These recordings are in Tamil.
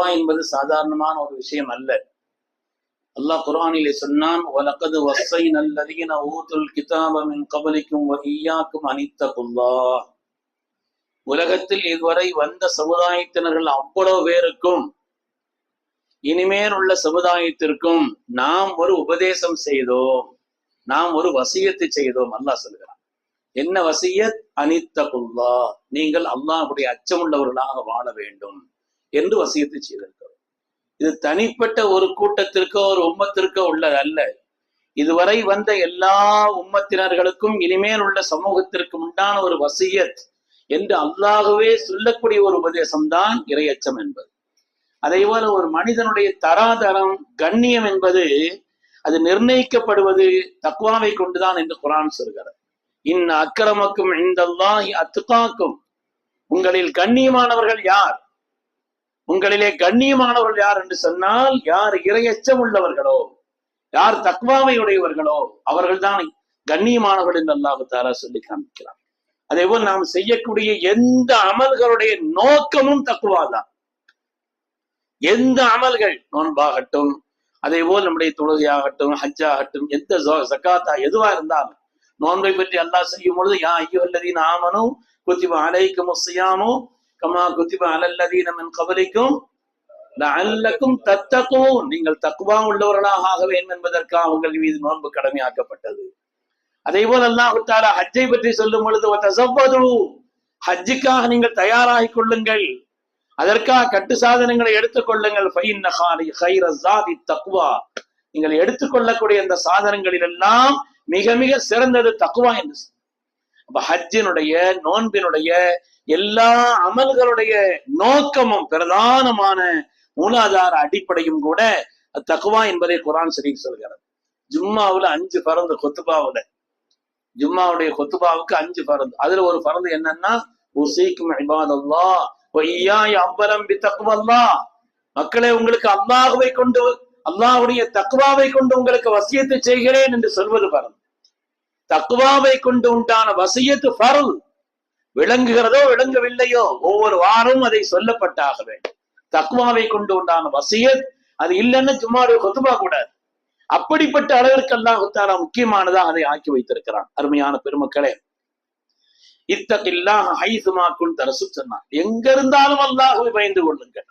தக்குவா என்பது சாதாரணமான ஒரு விஷயம் அல்ல. அல்லாஹ் குர்ஆனிலே சொன்னான் வலக்கது வசை நல்லதீன ஊத்துல் கிதாபமின் கபலிக்கும் வஹியாக்கும் அனித்தகுல்லாஹ் உலகத்தில் இதுவரை வந்த சமுதாயத்தினர்கள் அவ்வளவு பேருக்கும் இனிமேல் உள்ள சமுதாயத்திற்கும் நாம் ஒரு உபதேசம் செய்தோம் நாம் ஒரு வசியத்தை செய்தோம் அல்லாஹ் சொல்கிறான். என்ன வசியத்? அனித்தகுல்லா நீங்கள் அல்லாஹுடைய அச்சமுள்ளவர்களாக வாழ வேண்டும். என்று வசியத்தை செய்திருக்கிறோம். இது தனிப்பட்ட ஒரு கூட்டத்திற்கோ ஒரு உம்மத்திற்கோ உள்ளது அல்ல. இதுவரை வந்த எல்லா உம்மத்தினர்களுக்கும் இனிமேல் உள்ள சமூகத்திற்கு உண்டான ஒரு வசியத் என்று அல்லாகவே சொல்லக்கூடிய ஒரு உபதேசம்தான் இறையச்சம் இரையச்சம் என்பது. அதே போல ஒரு மனிதனுடைய தராதரம் கண்ணியம் என்பது அது நிர்ணயிக்கப்படுவது தக்குவாவை கொண்டுதான் என்று குரான் சொல்கிறது. இன் அக்கிரமக்கும் இந்த அத்துக்காக்கும் உங்களில் கண்ணியமானவர்கள் யார்? உங்களிலே கண்ணியமானவர்கள் யார் என்று சொன்னால் யார் இரையச்சம் உள்ளவர்களோ யார் தக்வாவை உடையவர்களோ அவர்கள்தான் கண்ணியமானவர்கள் என்று அல்லாஹு தாரா சொல்லி காமிக்கிறார் அதே போல் நாம் செய்யக்கூடிய எந்த அமல்களுடைய நோக்கமும் தக்குவாதான் எந்த அமல்கள்? நோன்பாகட்டும் அதே போல் நம்முடைய தொழுகையாகட்டும் ஹஜ்ஜாகட்டும் எந்த சக்காத்தா எதுவா இருந்தாலும் நோன்பை பற்றி அல்லாஹ் செய்யும் பொழுது யா ஐயோ அல்லதீன் ஆமனும் குத்திப அலைக்கும் செய்யாமோ கமா குத்திப அலல்லதீன மின் கபலிக்கும் அல்லக்கும் தத்தக்கும் நீங்கள் தக்குவா உள்ளவர்களாக ஆக வேண்டும் என்பதற்காக உங்கள் மீது நோன்பு கடமையாக்கப்பட்டது. அதே போல் அல்லாஹு தாலா ஹஜ்ஜை பற்றி சொல்லும் பொழுது ஹஜ்ஜுக்காக நீங்கள் தயாராகி கொள்ளுங்கள். அதற்காக கட்டு சாதனங்களை எடுத்துக்கொள்ளுங்கள் தக்குவா நீங்கள் எடுத்துக்கொள்ளக்கூடிய அந்த சாதனங்களில் எல்லாம் மிக மிக சிறந்தது தக்குவா என்று அப்ப ஹஜ்ஜினுடைய நோன்பினுடைய எல்லா அமல்களுடைய நோக்கமும் பிரதானமான மூலாதார அடிப்படையும் கூட தக்குவா என்பதை குரான் ஷரீப் சொல்கிறது ஜும்மாவுல அஞ்சு பறந்து கொத்துபாவுல. ஜும்மாவுடைய கொத்துபாவுக்கு அஞ்சு பறந்து அதுல ஒரு பறந்து என்னன்னா உசீக்கும் இபாதல்லா பொய்யாய் அம்பலம் பி தக்குவல்லா மக்களே உங்களுக்கு அல்லாஹுவை கொண்டு அல்லாஹுடைய தக்குவாவை கொண்டு உங்களுக்கு வசியத்தை செய்கிறேன் என்று சொல்வது பரல் தக்குவாவை கொண்டு உண்டான வசியத்து பரல் விளங்குகிறதோ விளங்கவில்லையோ ஒவ்வொரு வாரம் அதை சொல்லப்பட்டாக வேண்டும். தக்குவாவை கொண்டு உண்டான வசியத் அது இல்லைன்னு சும்மா ஒரு கொத்துபா கூடாது அப்படிப்பட்ட அளவிற்கு அல்லாஹ் தாலா முக்கியமானதா அதை ஆக்கி வைத்திருக்கிறான். அருமையான பெருமக்களே. இத்தகில்லாம் ஹைசுமாக்குள் தரசு சொன்னான். எங்க இருந்தாலும் அல்லாஹுவை பயந்து கொள்ளுங்கள்.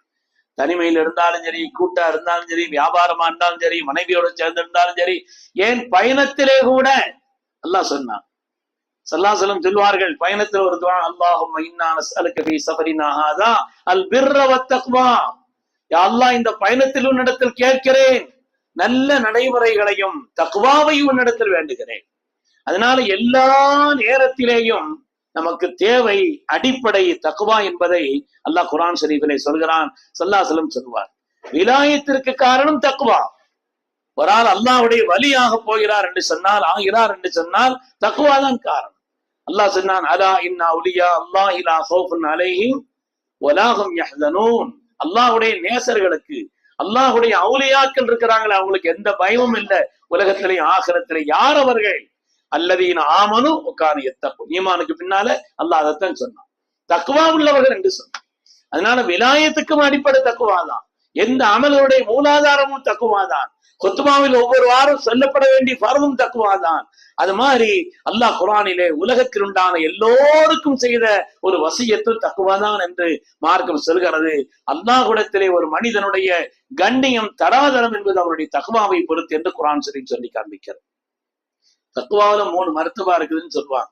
தனிமையில் இருந்தாலும் சரி கூட்டா இருந்தாலும் சரி வியாபாரமா இருந்தாலும் சரி மனைவியோட சேர்ந்து இருந்தாலும் சரி ஏன் பயணத்திலே கூட? அல்லாஹ் சொன்னான். சல்லாசலம் சொல்வார்கள் பயணத்தில் ஒரு துவா அல்லாஹும் அலுக்கபி சபரினாகாதா அல் பிர்ரவத்தக்வா அல்லாஹ் இந்த பயணத்தில் உன்னிடத்தில் கேட்கிறேன். நல்ல நடைமுறைகளையும் தக்வாவையும் உன்னிடத்தில் வேண்டுகிறேன். அதனால எல்லா நேரத்திலேயும் நமக்கு தேவை அடிப்படை தக்குவா என்பதை அல்லாஹ் குரான் ஷரீஃபிலே சொல்கிறான் சல்லாசலம் சொல்வார். விலாயத்திற்கு காரணம் தக்குவா ஒரு ஆள் அல்லாவுடைய வழியாக போகிறார் என்று சொன்னால் ஆகிறார் என்று சொன்னால் தக்குவாதான் காரணம். அல்லாஹ் சொன்னான் அலா இன்னா உலியா அல்லாஹ் இலா ஹௌஃபுன் அலைஹிம் வலாஹும் யஹ்தனூன் அல்லாஹுடைய நேசர்களுக்கு அல்லாஹுடைய அவுலியாக்கள் இருக்கிறாங்களே அவங்களுக்கு எந்த பயமும் இல்லை. உலகத்திலே ஆகரத்திலே யார் அவர்கள்? அல்லதீன ஆமனு உட்காந்து எத்தக்கும் ஈமானுக்கு பின்னால அல்லாஹ் அதைத்தான் சொன்னான். தக்குவா உள்ளவர்கள் என்று சொன்னான். அதனால விலாயத்துக்கும் அடிப்படை தக்குவாதான் எந்த அமலருடைய மூலாதாரமும் தக்குவாதான் கொத்துமாவில் ஒவ்வொரு வாரம் சொல்லப்பட வேண்டிய பருவம் தக்குவாதான் அது மாதிரி அல்லாஹ் குரானிலே உலகத்தில் உண்டான எல்லோருக்கும் செய்த ஒரு வசியத்தும் தக்குவாதான் என்று மார்க்கம் சொல்கிறது. அல்லாஹுடத்திலே ஒரு மனிதனுடைய கண்ணியம் தராதரம் என்பது அவருடைய தக்குவாவை பொறுத்து என்று குரான் சொல்லி சொல்லி காண்பிக்கிறது தக்குவாவில மூணு மருத்துவா இருக்குதுன்னு சொல்லுவாங்க.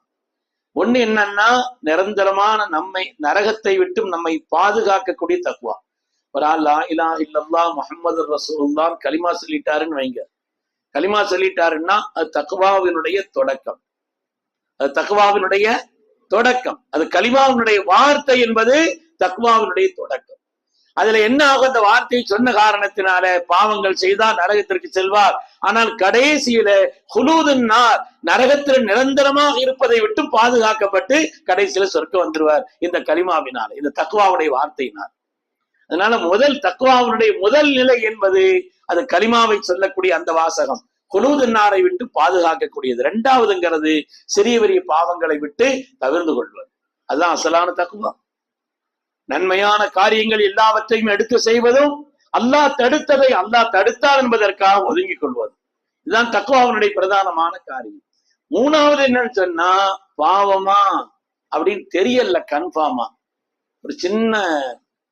ஒண்ணு என்னன்னா நிரந்தரமான நம்மை நரகத்தை விட்டும் நம்மை பாதுகாக்கக்கூடிய தக்குவா ஒரு ஆள் லா இலா இல்லல்லா முகமது ரசூல்லாம் கலிமா சொல்லிட்டாருன்னு வைங்க. கலிமா சொல்லிட்டாருன்னா அது தக்குவாவினுடைய தொடக்கம். அது தக்குவாவினுடைய தொடக்கம். அது கலிமாவினுடைய வார்த்தை என்பது தக்குவாவினுடைய தொடக்கம். அதுல என்ன ஆகும்? அந்த வார்த்தையை சொன்ன காரணத்தினால பாவங்கள் செய்தால் நரகத்திற்கு செல்வார். ஆனால் கடைசியில குலூதுன்னார் நரகத்தில் நிரந்தரமாக இருப்பதை விட்டு பாதுகாக்கப்பட்டு கடைசியில சொர்க்க வந்துருவார். இந்த கலிமாவினால் இந்த தக்குவாவுடைய வார்த்தையினால். அதனால முதல் தக்குவாவுடைய முதல் நிலை என்பது அது கலிமாவை சொல்லக்கூடிய அந்த வாசகம். குலூதுன்னாரை விட்டு பாதுகாக்கக்கூடியது. இரண்டாவதுங்கிறது சிறிய பெரிய பாவங்களை விட்டு தவிர்ந்து கொள்வது. அதுதான் அசலான தக்குவா நன்மையான காரியங்கள் எல்லாவற்றையும் எடுத்து செய்வதும் அல்லாஹ் தடுத்ததை அல்லாஹ் தடுத்தார் என்பதற்காக ஒதுங்கிக் கொள்வது. இதுதான் தக்குவாவினுடைய பிரதானமான காரியம். மூணாவது என்னன்னு சொன்னா பாவமா அப்படின்னு தெரியல கன்ஃபார்மா ஒரு சின்ன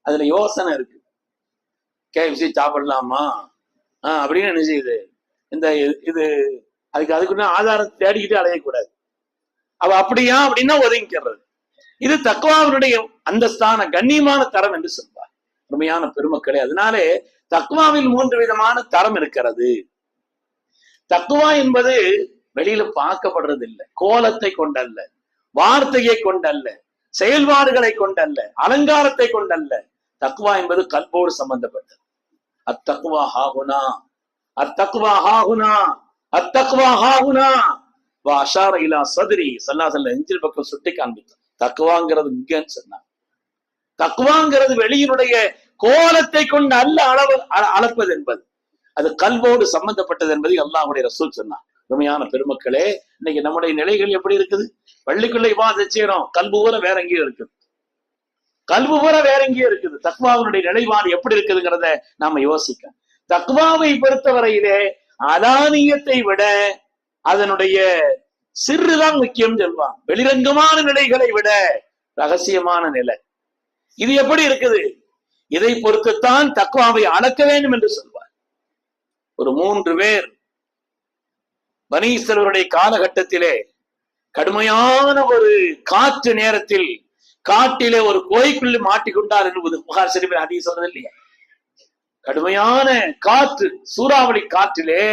அதுல யோசனை இருக்கு. கேஎஃப்சி சாப்பிடலாமா? ஆஹ் அப்படின்னு என்ன செய்யுது? இந்த இது- இது அதுக்கு அதுக்குன்னு ஆதாரம் தேடிக்கிட்டு அலையக்கூடாது அவ அப்படியா அப்படின்னா ஒதுங்கிக்கிறது. இது தக்குவாவினுடைய அந்தஸ்தான கண்ணியமான தரம் என்று சொல்வார். உண்மையான பெருமக்களே அதனாலே தக்குவாவில் மூன்று விதமான தரம் இருக்கிறது. தக்குவா என்பது வெளியில பார்க்கப்படுறது இல்லை கோலத்தை கொண்டல்ல வார்த்தையை கொண்டல்ல செயல்பாடுகளை கொண்டல்ல அலங்காரத்தை கொண்டல்ல தக்குவா என்பது கல்போடு சம்பந்தப்பட்டது. அத்தக்குவா ஹாகுனா அத்தக்குவா ஹாகுனா அத்தக்குவா ஹாகுனா வா அஷார இலா சதுரி. சல்லாசல்ல நெஞ்சில் பக்கம் சுட்டி காண்பித்தார். தக்குவாங்கிறது இங்கன்னு சொன்னார் தக்குவாங்கிறது வெளியினுடைய கோலத்தை கொண்டு அல்ல அளவு அ- அளப்பது என்பது. அது கல்வோடு சம்பந்தப்பட்டது என்பதை அல்லாஹுடைய ரசூல் சொன்னார். உண்மையான பெருமக்களே இன்னைக்கு நம்முடைய நிலைகள் எப்படி இருக்குது? பள்ளிக்குள்ள இவாத செய்யறோம். கல்பு பூரா வேற எங்கேயோ இருக்குது. கல்வி பூரா வேற எங்கேயோ இருக்குது. தக்வாவினுடைய நிலைப்பாடு எப்படி இருக்குதுங்கிறத நாம யோசிக்க. தக்வாவை பொறுத்தவரையிலே அதானியத்தை விட அதனுடைய சிறுதான் முக்கியம் சொல்வான் வெளிரங்கமான நிலைகளை விட ரகசியமான நிலை. இது எப்படி இருக்குது? இதை பொறுத்துத்தான் தக்வாவை அளக்க வேண்டும் என்று சொல்வார். ஒரு மூன்று பேர் பனீஸ்வரருடைய காலகட்டத்திலே கடுமையான ஒரு காற்று நேரத்தில் காட்டிலே ஒரு கோய்க்குள்ளி மாட்டிக்கொண்டார் என்பது புகார் சரிபர் அதிகம் சொல்றது இல்லையா? கடுமையான காற்று சூறாவளி காற்றிலே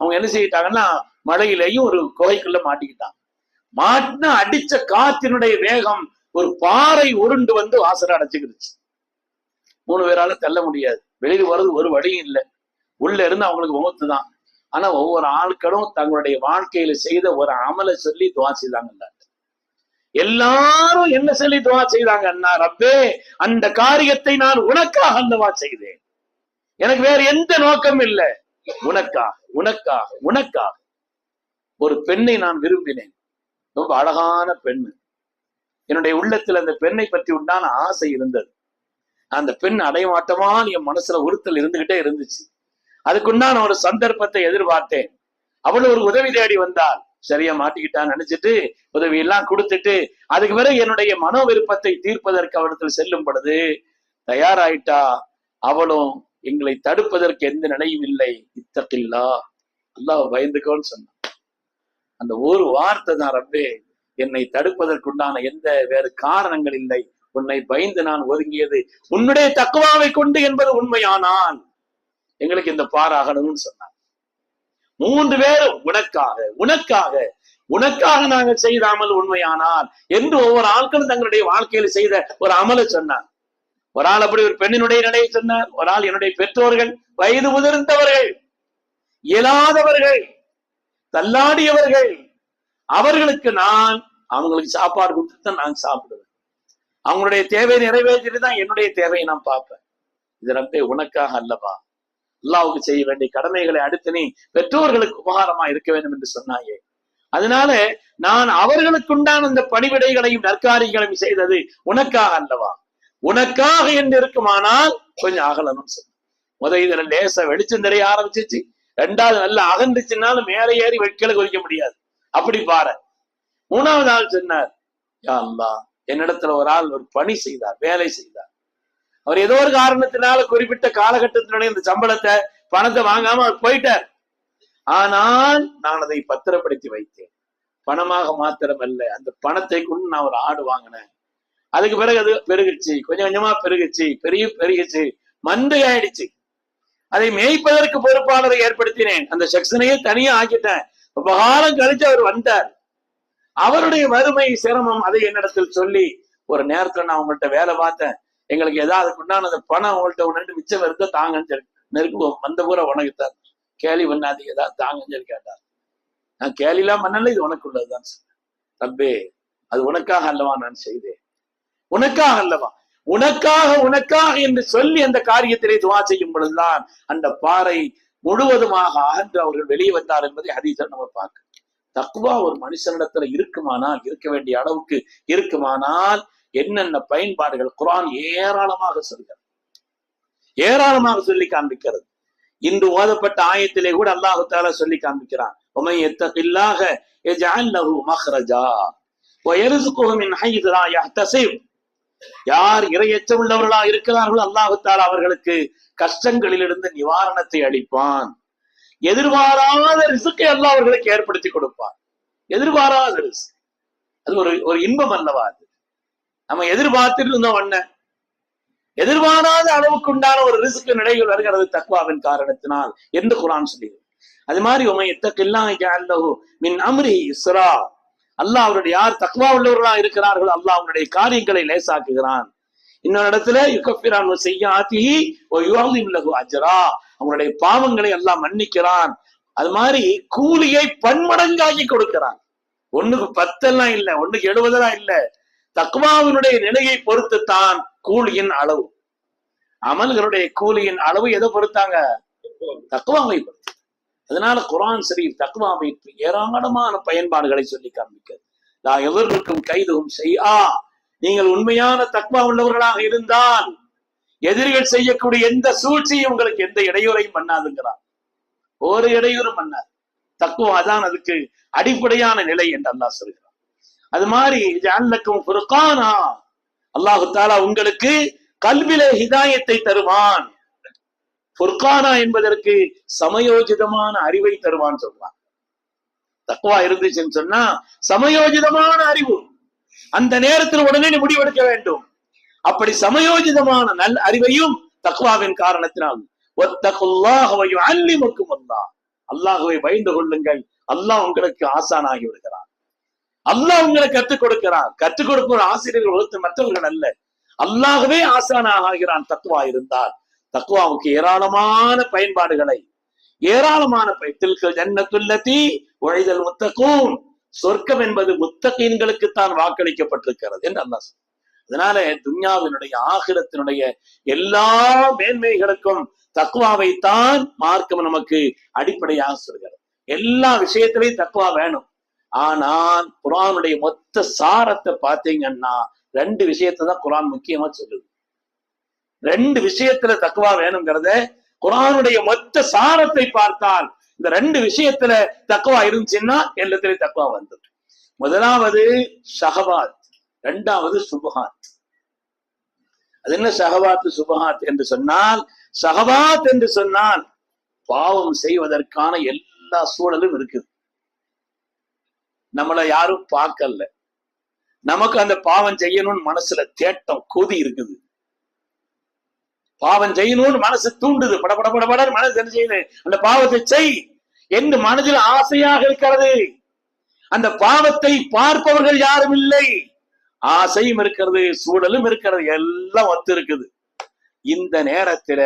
அவங்க என்ன செய்யிட்டாங்கன்னா மழையிலேயும் ஒரு கோகைக்குள்ள மாட்டிக்கிட்டாங்க. மாட்டின அடிச்ச காற்றினுடைய வேகம் ஒரு பாறை உருண்டு வந்து வாசலை அடைச்சுக்கிடுச்சு மூணு பேரால தள்ள முடியாது. வெளியில் வர்றது ஒரு வழியும் இல்லை. உள்ள இருந்து அவங்களுக்கு முகத்து தான். ஆனா ஒவ்வொரு ஆட்களும் தங்களுடைய வாழ்க்கையில செய்த ஒரு அமலை சொல்லி துவா எல்லாரும் என்ன சொல்லி துவா செய்தாங்க அண்ணா ரப்பே அந்த காரியத்தை நான் உனக்காக அல்லவா செய்தேன். எனக்கு வேற எந்த நோக்கம் இல்லை. உனக்காக உனக்காக உனக்காக ஒரு பெண்ணை நான் விரும்பினேன். ரொம்ப அழகான பெண்ணு. என்னுடைய உள்ளத்தில் அந்த பெண்ணை பற்றி உண்டான ஆசை இருந்தது. அந்த பெண் அடைமாட்டமான என் மனசுல உறுத்தல் இருந்துகிட்டே இருந்துச்சு. அதுக்குண்டான ஒரு சந்தர்ப்பத்தை எதிர்பார்த்தேன். அவள் ஒரு உதவி தேடி வந்தாள். சரியா மாட்டிக்கிட்டான்னு நினைச்சிட்டு உதவி எல்லாம் கொடுத்துட்டு அதுக்கு பிறகு என்னுடைய மனோ விருப்பத்தை தீர்ப்பதற்கு அவரிடத்தில் செல்லும் பொழுது தயாராயிட்டா அவளும் எங்களை தடுப்பதற்கு எந்த நிலையும் இல்லை. இத்தக்கில்லா அல்லாஹ் பயந்துக்கோன்னு சொன்னான். அந்த ஒரு வார்த்தை தான் ரப்பே என்னை தடுப்பதற்குண்டான எந்த வேறு காரணங்கள் இல்லை. உன்னை பயந்து நான் ஒதுங்கியது உன்னுடைய தக்குவாவை கொண்டு என்பது உண்மையானால் எங்களுக்கு இந்த பாராகணும்னு சொன்னான். மூன்று பேரும் உனக்காக உனக்காக உனக்காக நாங்கள் செய்த அமல் உண்மையானால் என்று ஒவ்வொரு ஆட்களும் தங்களுடைய வாழ்க்கையில் செய்த ஒரு அமலை சொன்னார். ஒரு ஆள் அப்படி ஒரு பெண்ணினுடைய நிலையை சொன்னார் ஒரு ஆள் என்னுடைய பெற்றோர்கள் வயது முதிர்ந்தவர்கள் இயலாதவர்கள் தள்ளாடியவர்கள் அவர்களுக்கு நான் அவங்களுக்கு சாப்பாடு கொடுத்துட்டு தான் நான் சாப்பிடுவேன். அவங்களுடைய தேவையை நிறைவேற்றிட்டு தான் என்னுடைய தேவையை நான் பார்ப்பேன். இது ரப்பே உனக்காக அல்லவா? அல்லாவுக்கு செய்ய வேண்டிய கடமைகளை அடுத்து நீ பெற்றோர்களுக்கு உபகாரமா இருக்க வேண்டும் என்று சொன்னாயே. அதனால நான் அவர்களுக்குண்டான இந்த பணிவிடைகளையும் நற்காரியங்களையும் செய்தது உனக்காக அல்லவா? உனக்காக என்று இருக்குமானால் கொஞ்சம் அகலனும் சொல்லு முதல் இதுல லேச வெளிச்சம் தெரிய ஆரம்பிச்சிச்சு ரெண்டாவது நல்லா அகந்துச்சுன்னாலும் மேலே ஏறி வெட்களை குறிக்க முடியாது. அப்படி பாரு. மூணாவது ஆள் சொன்னார் யா அல்லா என்னிடத்துல ஒரு ஆள் ஒரு பணி செய்தார் வேலை செய்தார். அவர் ஏதோ ஒரு காரணத்தினால குறிப்பிட்ட காலகட்டத்தினுடைய இந்த சம்பளத்தை பணத்தை வாங்காம அவர் போயிட்டார். ஆனால் நான் அதை பத்திரப்படுத்தி வைத்தேன். பணமாக மாத்திரம் அல்ல அந்த பணத்தை கொண்டு நான் ஒரு ஆடு வாங்கினேன். அதுக்கு பிறகு அது பெருகுச்சு கொஞ்சம் கொஞ்சமா பெருகுச்சு பெரிய பெருகுச்சு மந்தை ஆயிடுச்சு அதை மேய்ப்பதற்கு பொறுப்பாளரை ஏற்படுத்தினேன். அந்த செக்ஷனையே தனியா ஆக்கிட்டேன். ரொம்ப காலம் கழிச்சு அவர் வந்தார் அவருடைய வறுமை சிரமம் அதை என்னிடத்தில் சொல்லி ஒரு நேரத்துல நான் உங்கள்கிட்ட வேலை பார்த்தேன். எங்களுக்கு ஏதாவது உண்டான அந்த பணம் அவங்கள்ட்ட ஒன்று மிச்சம் இருந்தா தாங்கன்னு சொல்லி நெருக்கு வந்த பூரா உனக்குத்தான் கேலி பண்ணாது ஏதாவது தாங்கன்னு சொல்லி கேட்டார் நான் கேலிலாம் பண்ணல இது உனக்கு உள்ளதுதான் சொன்னேன் ரப்பே அது உனக்காக அல்லவா நான் செய்தேன்? உனக்காக அல்லவா? உனக்காக உனக்காக என்று சொல்லி அந்த காரியத்திலே துவா செய்யும் பொழுதுதான் அந்த பாறை முழுவதுமாக அகன்று அவர்கள் வெளியே வந்தார் என்பதை ஹதீசர் நம்ம பார்க்க தக்குவா ஒரு மனுஷனிடத்துல இருக்குமானால் இருக்க வேண்டிய அளவுக்கு இருக்குமானால் என்னென்ன பயன்பாடுகள் குரான் ஏராளமாக சொல்கிறது. ஏராளமாக சொல்லி காண்பிக்கிறது. இன்று ஓதப்பட்ட ஆயத்திலே கூட அல்லாஹு தாலா சொல்லி காண்பிக்கிறான். உமை யார் இரையச்சம் உள்ளவர்களா இருக்கிறார்களோ அல்லாஹு தாலா அவர்களுக்கு கஷ்டங்களிலிருந்து நிவாரணத்தை அளிப்பான். எதிர்பாராத ரிசுக்கை அல்லாஹ் அவர்களுக்கு ஏற்படுத்தி கொடுப்பான். எதிர்பாராத ரிசு அது ஒரு ஒரு இன்பம் அல்லவா அது? நம்ம எதிர்பார்த்துட்டு இருந்தோம் அண்ணன் எதிர்பாராத அளவுக்கு உண்டான ஒரு ரிஸ்க் நிலைகள் வருகிறது தக்வாவின் காரணத்தினால் எந்த குரான் சொல்லியது அது மாதிரி உமை எத்தக்கெல்லாம் மின் அம்ரி இஸ்ரா. அல்லாஹ் அவருடைய யார் தக்வா உள்ளவர்களா இருக்கிறார்கள் அல்லாஹ் அவனுடைய காரியங்களை லேசாக்குகிறான். இன்னொரு இடத்துல யுகஃபிரான் செய்யாத்தி ஓ யுவாலிம் லஹு அவங்களுடைய பாவங்களை எல்லாம் மன்னிக்கிறான். அது மாதிரி கூலியை பன்மடங்காக்கி கொடுக்கிறான். ஒண்ணுக்கு பத்தெல்லாம் இல்ல ஒண்ணுக்கு எழுபதெல்லாம் இல்ல. தக்வாவினுடைய நிலையை பொறுத்து தான் கூலியின் அளவு. அமல்களுடைய கூலியின் அளவு எதை பொறுத்தாங்க? தக்குவாவை பொறுத்து. அதனால குரான் சரி தக்குவாவை ஏராளமான பயன்பாடுகளை சொல்லி காண்பிக்கிறது. நான் எவர்களுக்கும் கைதும் செய்யா நீங்கள் உண்மையான தக்வா உள்ளவர்களாக இருந்தால் எதிரிகள் செய்யக்கூடிய எந்த சூழ்ச்சியும் உங்களுக்கு எந்த இடையூறையும் பண்ணாதுங்கிறார் ஒரு இடையூறும் பண்ணாது. தக்குவா தான் அதுக்கு அடிப்படையான நிலை என்று அல்லாஹ் சொல்கிறார் அது மாதிரி ஜஅல்லக்கும் ஃபுர்கானா. அல்லாஹு தாலா உங்களுக்கு கல்விலே ஹிதாயத்தை தருவான். புர்கானா என்பதற்கு சமயோஜிதமான அறிவை தருவான் சொல்றான். தக்குவா இருந்துச்சுன்னு சொன்னா சமயோஜிதமான அறிவு. அந்த நேரத்தில் உடனே நீ முடிவெடுக்க வேண்டும். அப்படி சமயோஜிதமான நல் அறிவையும் தக்வாவின் காரணத்தினால். ஒத்தகுல்லாஹ் அல்லிமுக்கும் அல்லாஹ் அல்லாஹுவை பயந்து கொள்ளுங்கள். அல்லாஹ் உங்களுக்கு ஆசானாகி விடுகிறான். அல்லாஹ் உங்களை கற்றுக் கொடுக்கிறான். கற்றுக் கொடுக்கிற ஆசிரியர்கள் ஒருத்தர் மற்றவர்கள் அல்ல. அல்லாகவே ஆசானாக ஆகிறான் தக்குவா இருந்தால். தக்குவாவுக்கு ஏராளமான பயன்பாடுகளை. ஏராளமான பயத்திற்கு ஜன்னத்துல்லதி உழைதல் முத்தக்கும் சொர்க்கம் என்பது முத்தகீன்களுக்குத்தான் வாக்களிக்கப்பட்டிருக்கிறது என்று அல்லா அதனால துன்யாவினுடைய ஆகிரத்தினுடைய எல்லா மேன்மைகளுக்கும் தக்குவாவைத்தான் மார்க்கம் நமக்கு அடிப்படையாக சொல்கிறது. எல்லா விஷயத்திலையும் தக்குவா வேணும். ஆனால் குரானுடைய மொத்த சாரத்தை பார்த்தீங்கன்னா ரெண்டு விஷயத்தை தான் குரான் முக்கியமா சொல்லுது. ரெண்டு விஷயத்துல தக்குவா வேணுங்கிறத குரானுடைய மொத்த சாரத்தை பார்த்தால் இந்த ரெண்டு விஷயத்துல தக்குவா இருந்துச்சுன்னா எல்லாத்திலையும் தக்குவா வந்தது. முதலாவது ஷஹவாத் இரண்டாவது சுபஹாத். அது என்ன சகவாத் சுபஹாத் என்று சொன்னால் சகவாத் என்று சொன்னால் பாவம் செய்வதற்கான எல்லா சூழலும் இருக்குது. நம்மளை யாரும் பார்க்கல. நமக்கு அந்த பாவம் செய்யணும்னு மனசுல தேட்டம் கொதி இருக்குது. பாவம் செய்யணும்னு மனசு தூண்டுது. பட பட பட பட மனசு என்ன செய்யுது? அந்த பாவத்தை செய் என்று மனதில் ஆசையாக இருக்கிறது. அந்த பாவத்தை பார்ப்பவர்கள் யாரும் இல்லை. ஆசையும் இருக்கிறது சூழலும் இருக்கிறது எல்லாம் ஒத்து இருக்குது இந்த நேரத்தில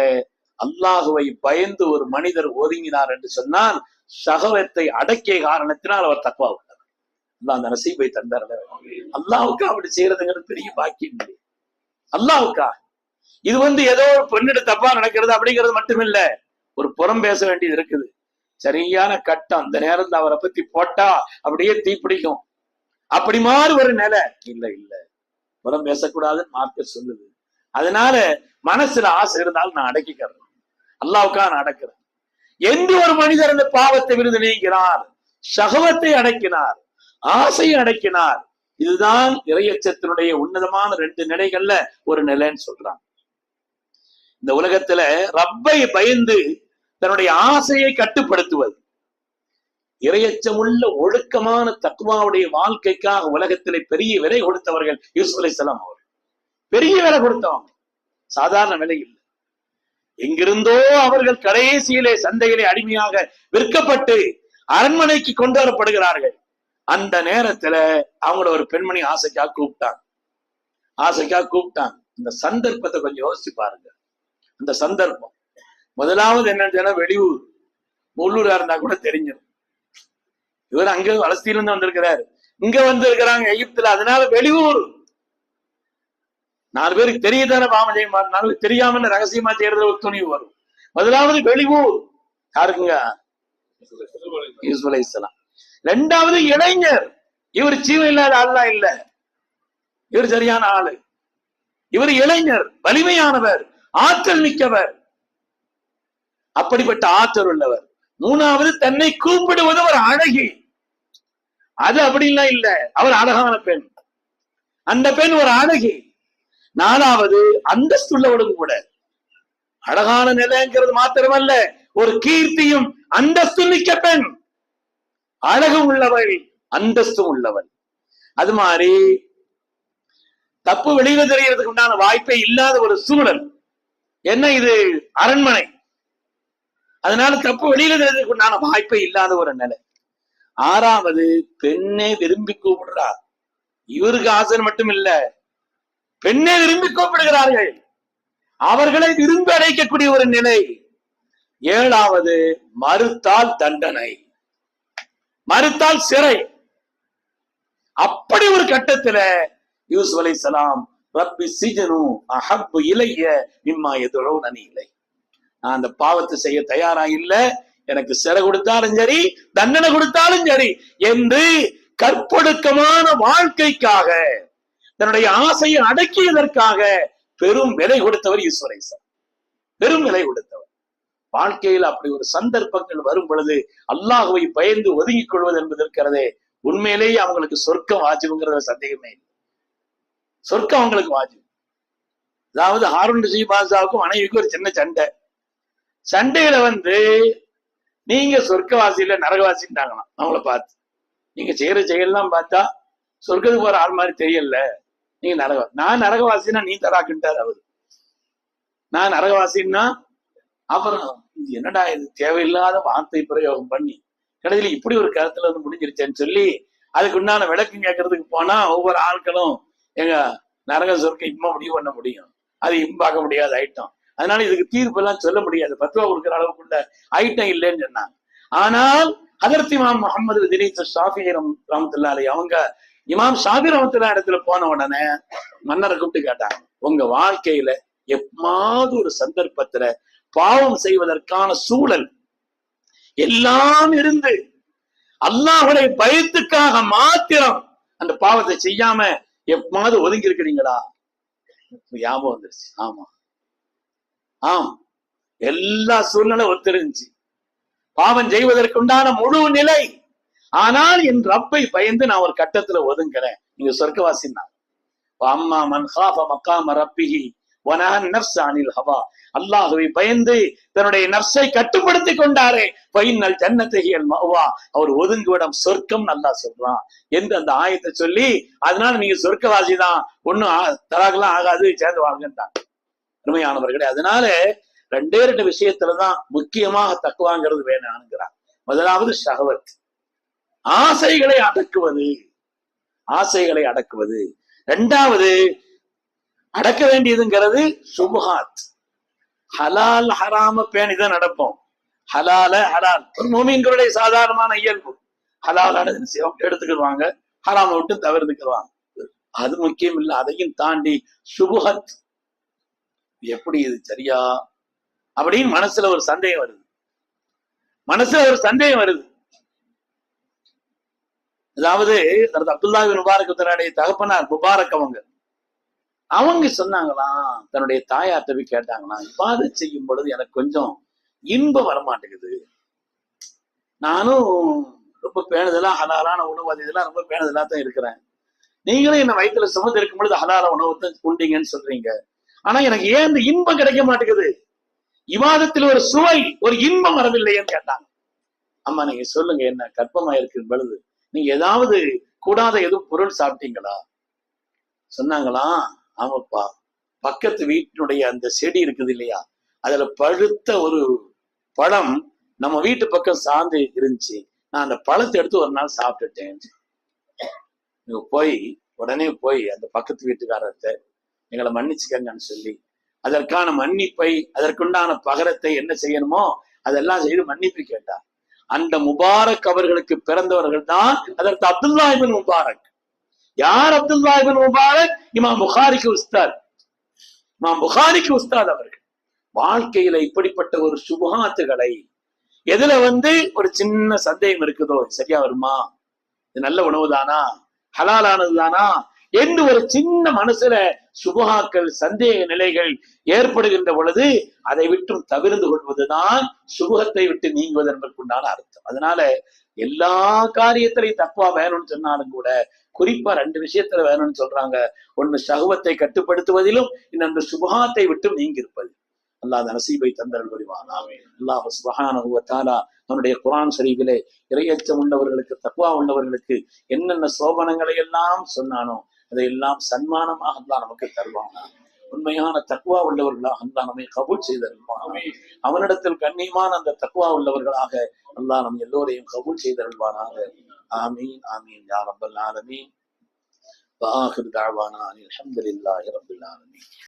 அல்லாஹுவை பயந்து ஒரு மனிதர் ஒதுங்கினார் என்று சொன்னால் சகவத்தை அடக்கிய காரணத்தினால் அவர் தக்குவா அல்லா அந்த நசீபை தந்தார்ல. அல்லாவுக்கு அப்படி செய்யறதுங்கிறது பெரிய பாக்கியம் இல்லை அல்லாவுக்கா இது வந்து ஏதோ ஒரு பெண்ணிட தப்பா நடக்கிறது அப்படிங்கிறது மட்டுமில்ல ஒரு புறம் பேச வேண்டியது இருக்குது. சரியான கட்டம் அந்த நேரத்துல அவரை பத்தி போட்டா அப்படியே தீப்பிடிக்கும். அப்படி மாதிரி ஒரு நிலை. இல்ல இல்ல. புறம் பேசக்கூடாதுன்னு மார்க்க சொல்லுது. அதனால மனசுல ஆசை இருந்தாலும் நான் அடக்கிக்கிறேன். அல்லாவுக்கா நான் அடக்கிறேன். எந்த ஒரு மனிதர் அந்த பாவத்தை விருது நீங்கிறார்? சகவத்தை அடக்கினார். ஆசையை அடக்கினார். இதுதான் இறையச்சத்தினுடைய உன்னதமான ரெண்டு நிலைகள்ல ஒரு நிலைன்னு சொல்றாங்க. இந்த உலகத்துல ரப்பை பயந்து தன்னுடைய ஆசையை கட்டுப்படுத்துவது. இரையச்சமுள்ள ஒழுக்கமான தக்குவாவுடைய வாழ்க்கைக்காக உலகத்திலே பெரிய விலை கொடுத்தவர்கள் யூசுப் அலைஹிஸ்ஸலாம் அவர்கள். பெரிய விலை கொடுத்தவங்க. சாதாரண விலை இல்லை. எங்கிருந்தோ அவர்கள் கடைசியிலே சந்தையிலே அடிமையாக விற்கப்பட்டு அரண்மனைக்கு கொண்டு வரப்படுகிறார்கள். அந்த நேரத்துல அவங்கள ஒரு பெண்மணி ஆசைக்கா கூப்பிட்டாங்க. ஆசைக்கா கூப்பிட்டாங்க. இந்த சந்தர்ப்பத்தை கொஞ்சம் யோசிச்சு பாருங்க. அந்த சந்தர்ப்பம். முதலாவது என்னன்னு வெளியூர். உள்ளூரா இருந்தா கூட தெரிஞ்சிடும். இவர் அங்க வளஸ்தீன்ல இருந்து வந்திருக்கிறாரு. இங்க வந்திருக்கிறாங்க எகிப்துல. அதனால வெளியூர். நாலு பேருக்கு தெரியதானே பாவம் செய்ய மாட்டோம் நாலு தெரியாம ரகசியமா செய்யறது ஒரு துணிவு வரும். முதலாவது வெளியூர். யாருக்குங்க? யூசுப் அலைஹிஸ்ஸலாம் ரெண்டாவது இளைஞர். இவர் ஜீவன் இல்லாத ஆள்லாம் இல்ல. இவர் சரியான ஆளு. இவர் இளைஞர் வலிமையானவர் ஆற்றல் மிக்கவர். அப்படிப்பட்ட ஆற்றல் உள்ளவர். மூணாவது தன்னை கூப்பிடுவது ஒரு அழகி. அது அப்படிலாம் இல்ல. அவர் அழகான பெண். அந்த பெண் ஒரு அழகி. நாலாவது அந்தஸ்துள்ளவளும் கூட. அழகான நிலைங்கிறது மாத்திரமல்ல. ஒரு கீர்த்தியும் அந்தஸ்து மிக்க பெண். அழகு உள்ளவள் அந்தஸ்தும் உள்ளவள். அது மாதிரி தப்பு வெளியில தெரியறதுக்கு உண்டான வாய்ப்பே இல்லாத ஒரு சூழல். என்ன இது? அரண்மனை. அதனால தப்பு வெளியில தெரியறதுக்கு உண்டான வாய்ப்பே இல்லாத ஒரு நிலை. ஆறாவது பெண்ணை விரும்பி கூப்பிடுறார் இவருக்கு ஆசன் மட்டும் இல்ல. பெண்ணை விரும்பி கூப்பிடுகிறார்கள். அவர்களை விரும்பி அழைக்கக்கூடிய ஒரு நிலை. ஏழாவது மறுத்தால் தண்டனை. மறுத்தால் சிறை. அப்படி ஒரு கட்டத்துல யூசுப் சலாம் ரப்பி சிஜனு அஹப்பு இலைய மிம்மா நனி இல்லை நான் அந்த பாவத்தை செய்ய தயாரா இல்ல. எனக்கு சிறை கொடுத்தாலும் சரி தண்டனை கொடுத்தாலும் சரி என்று கற்பொடுக்கமான வாழ்க்கைக்காக தன்னுடைய ஆசையை அடக்கியதற்காக பெரும் விலை கொடுத்தவர் ஈஸ்வரேசன் பெரும் விலை கொடுத்தவர். வாழ்க்கையில் அப்படி ஒரு சந்தர்ப்பங்கள் வரும் பொழுது அல்லாஹுவை பயந்து ஒதுங்கிக் கொள்வது என்பது இருக்கிறதே உண்மையிலேயே அவங்களுக்கு சொர்க்கம் வாஜிபுங்கிறத சந்தேகமே இல்லை. சொர்க்கம் அவங்களுக்கு வாஜிபு. அதாவது ஹாரூன் ரஷீத் பாஷாவுக்கும் மனைவிக்கும் ஒரு சின்ன சண்டை. சண்டையில வந்து நீங்க சொர்க்கவாசியில நரகவாசின்ட்டாங்களாம். அவங்கள பார்த்து. நீங்க செய்யற செயல்லாம் பார்த்தா சொர்க்கத்துக்கு போற ஆள் மாதிரி தெரியல. நீங்க நரக நான் நரகவாசினா நீ தராக்குன்ட்டார் அவரு. நான் நரகவாசின்னா அப்புறம் இது என்னடா இது? தேவையில்லாத வார்த்தை பிரயோகம் பண்ணி. கடைசியில இப்படி ஒரு கருத்துல வந்து முடிஞ்சிருச்சேன்னு சொல்லி அதுக்கு உண்டான விளக்கம் கேட்கறதுக்கு போனா ஒவ்வொரு ஆட்களும் எங்க நரக சொர்க்க இம்மா முடிவு பண்ண முடியும். அது இம்பாக்க முடியாத ஐட்டம் அதனால இதுக்கு தீர்ப்பு எல்லாம் சொல்ல முடியாது. பத்துவா கொடுக்குற அளவுக்குள்ள ஐட்டம் இல்லைன்னு சொன்னாங்க. ஆனால் ஹதரத் இமாம் முகமது தினீஸ் ஷாஃபி ரஹமத்துல்லா அவங்க இமாம் ஷாபி ரமத்துல்லா இடத்துல போன உடனே மன்னரை கூப்பிட்டு கேட்டாங்க உங்க வாழ்க்கையில எப்பாவது ஒரு சந்தர்ப்பத்துல பாவம் செய்வதற்கான சூழல். எல்லாம் இருந்து அல்லாஹுடைய பயத்துக்காக மாத்திரம் அந்த பாவத்தை செய்யாம எப்பாவது ஒதுங்கி இருக்கிறீங்களா ஞாபகம் வந்துருச்சு. ஆமா. ஆம். எல்லா சூழ்நிலை ஒத்துருந்துச்சு. பாவம் செய்வதற்கு உண்டான முழு நிலை. ஆனால் என் ரப்பை பயந்து நான் ஒரு கட்டத்துல ஒதுங்குறேன். நீங்க சொர்க்கவாசின்னா. அம்மா மன் ஹாஃப மக்காம ரப்பிஹி. ஹவா. அல்லாஹுவை பயந்து தன்னுடைய நப்சை கட்டுப்படுத்தி கொண்டாரே. பயின் ஜன்னத்தைகள் மவா அவர் ஒதுங்குவிடம் சொர்க்கம் நல்லா சொல்றான் என்று அந்த ஆயத்தை சொல்லி அதனால நீங்க சொர்க்கவாசி தான். ஒன்னும் தலாகெல்லாம் ஆகாது சேர்ந்து வாழ்கின்றாங்க அருமையானவர்களே அதனால ரெண்டே ரெண்டு விஷயத்துலதான் முக்கியமாக தக்குவாங்கிறது வேணாங்கிறார் முதலாவது சகவத் ஆசைகளை அடக்குவது. ஆசைகளை அடக்குவது. ரெண்டாவது அடக்க வேண்டியதுங்கிறது சுபுகாத் ஹலால் ஹராம பேணிதான் நடப்போம். ஹலால ஹலால். ஒரு மோமீன்களுடைய சாதாரணமான இயல்பு. ஹலால் எடுத்துக்கிடுவாங்க. ஹராம விட்டு தவிர்த்துக்கிடுவாங்க. அது முக்கியம் இல்லை. அதையும் தாண்டி சுபுகத் எப்படி இது சரியா? அப்படின்னு மனசுல ஒரு சந்தேகம் வருது. மனசுல ஒரு சந்தேகம் வருது. அதாவது அப்துல்லா முபாரக்கத்தினுடைய தகப்பனார் முபாரக் அவங்க. அவங்க சொன்னாங்களாம் தன்னுடைய தாயார்ட்ட போய் கேட்டாங்களாம் இவ்வாறு செய்யும் பொழுது எனக்கு கொஞ்சம் இன்பம் வரமாட்டேங்குது. நானும் ரொம்ப பேணுதலா ஹலாலான உணவு அது இதெல்லாம் ரொம்ப பேணுதலா தான் இருக்கிறேன். நீங்களும் என்ன வயிற்றுல சுமந்து இருக்கும் பொழுது ஹலால உணவு தான் உண்டீங்கன்னு சொல்றீங்க. ஆனா எனக்கு ஏன் இந்த இன்பம் கிடைக்க மாட்டேங்குது? விவாதத்தில் ஒரு சுவை ஒரு இன்பம் வரவில்லையேன்னு கேட்டாங்க. அம்மா நீங்க சொல்லுங்க என்ன கற்பமா இருக்கிற பொழுது நீங்க ஏதாவது கூடாத எதுவும் பொருள் சாப்பிட்டீங்களா? சொன்னாங்களா ஆமாப்பா. பக்கத்து வீட்டினுடைய அந்த செடி இருக்குது இல்லையா? அதுல பழுத்த ஒரு பழம் நம்ம வீட்டு பக்கம் சார்ந்து இருந்துச்சு. நான் அந்த பழத்தை எடுத்து ஒரு நாள் சாப்பிட்டுட்டேன். நீங்க போய் உடனே போய் அந்த பக்கத்து வீட்டுக்காரர்கிட்ட எங்களை மன்னிச்சுக்கங்கன்னு சொல்லி அதற்கான மன்னிப்பை அதற்குண்டான பகரத்தை என்ன செய்யணுமோ அதெல்லாம் செய்து மன்னிப்பு கேட்டார். அந்த முபாரக் அவர்களுக்கு பிறந்தவர்கள் தான் அதற்கு அப்துல்லா இபின் முபாரக். யார் அப்துல்லா இபின் முபாரக்? இமாம் புகாரிக்கு உஸ்தாத். இமாம் புகாரிக்கு உஸ்தாத் அவர்கள். வாழ்க்கையில இப்படிப்பட்ட ஒரு சுபாத்துகளை எதுல வந்து ஒரு சின்ன சந்தேகம் இருக்குதோ சரியா வருமா? இது நல்ல உணவு தானா ஹலாலானது தானா என்று ஒரு சின்ன மனசுல சுபகாக்கள் சந்தேக நிலைகள் ஏற்படுகின்ற பொழுது அதை விட்டும் தவிர்ந்து கொள்வதுதான் சுபகத்தை விட்டு நீங்குவது என்பதற்குண்டான அர்த்தம். அதனால எல்லா காரியத்திலையும் தப்பா வேணும்னு சொன்னாலும் கூட குறிப்பா ரெண்டு விஷயத்துல வேணும்னு சொல்றாங்க. ஒண்ணு சகுவத்தை கட்டுப்படுத்துவதிலும் இன்னொன்று சுபஹாத்தை விட்டும் நீங்கி இருப்பது அல்லாத நசீபை தந்தல் புரிவானா. அல்லாஹ் சுபஹானஹு அவனுடைய குரான் ஷரீஃபிலே இறையச்சம் உள்ளவர்களுக்கு தக்வா உள்ளவர்களுக்கு என்னென்ன சோபனங்களை எல்லாம் சொன்னானோ அதையெல்லாம் சன்மானமாக தான் நமக்கு தருவானா? உண்மையான தக்குவா உள்ளவர்களாக அல்லா நம்மை கபூல் செய்தருள்வான்? அவனிடத்தில் கண்ணியமான அந்த தக்குவா உள்ளவர்களாக அல்லா நம் எல்லோரையும் கபூல் செய்தருள்வானாக. ஆமீன் ஆமீன். யா ரப்பல் ஆலமீன். வாஹிர் தாழ்வானா அலமதுல்லாஹி ரபுல் ஆலமீன்.